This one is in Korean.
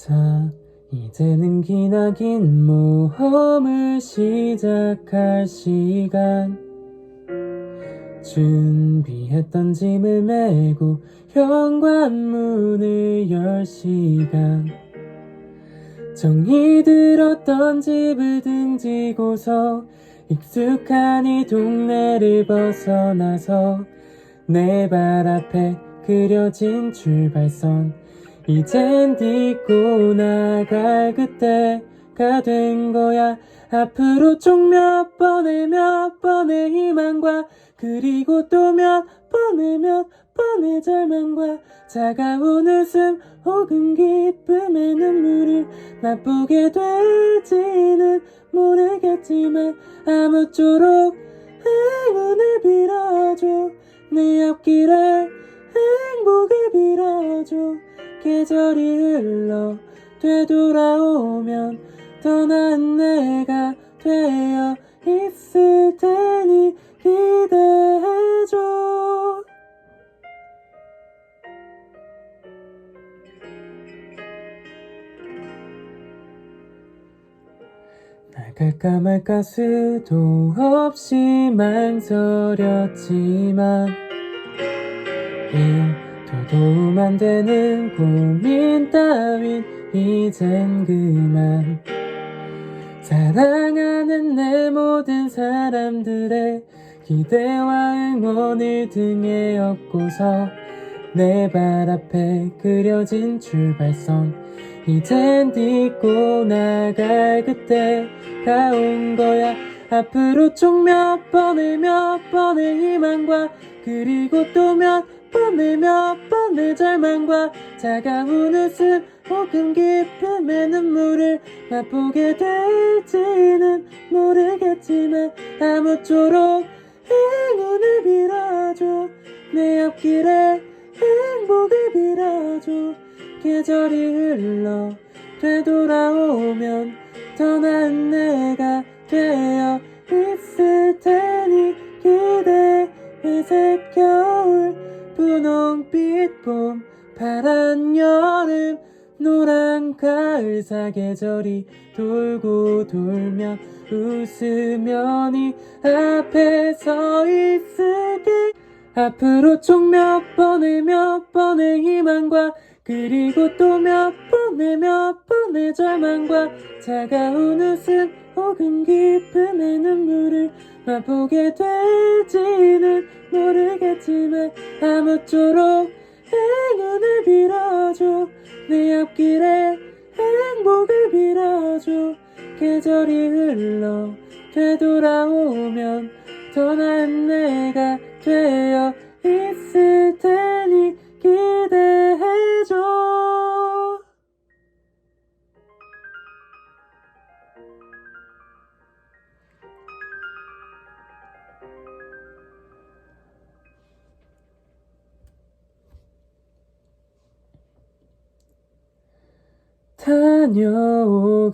자, 이제는 기나긴 모험을 시작할 시간. 준비했던 짐을 메고 현관문을 열 시간. 정이 들었던 집을 등지고서 익숙한 이 동네를 벗어나서 내 발 앞에 그려진 출발선 이젠 딛고 나갈 그때가 된 거야. 앞으로 총 몇 번의 몇 번의 희망과 그리고 또 몇 번의 몇 번의 절망과 차가운 웃음 혹은 기쁨의 눈물을 맛보게 될지는 모르겠지만 아무쪼록 행운을 빌어줘. 내 앞길에 행복을 빌어줘 계절이 흘러 되돌아오면 더 나은 내가 되어 있을 테니 기대해줘. 나갈까 말까 수도 없이 망설였지만 일 도 도움 안 되는 고민 따윈 이젠 그만. 사랑하는 내 모든 사람들의 기대와 응원을 등에 업고서 내 발 앞에 그려진 출발선. 이젠 딛고 나갈 그때가 온 거야. 앞으로 총 몇 번의 몇 번의 희망과 그리고 또 몇 번의 몇 번의 절망과 차가운 웃음 혹은 기쁨의 눈물을 맛보게 될지는 모르겠지만 아무쪼록 행운을 빌어줘. 내 앞길에 행복을 빌어줘. 계절이 흘러 되돌아오면 더 나은 내가 되어 있을 테니 기대 회색 겨울 분홍빛 봄 파란 여름 노란 가을 사계절이 돌고 돌면 웃으면 이 앞에 서 있을게. 앞으로 총 몇 번의 몇 번의 희망과 그리고 또 몇 번의 몇 번의 절망과 차가운 웃음 혹은 기쁨의 눈물을 맛보게 될지는 모르겠지만 아무쪼록 행운을 빌어줘. 내 앞길에 행복을 빌어줘. 계절이 흘러 되돌아오면 더 나은 내가 되어 있을 테 다녀오겠습니다.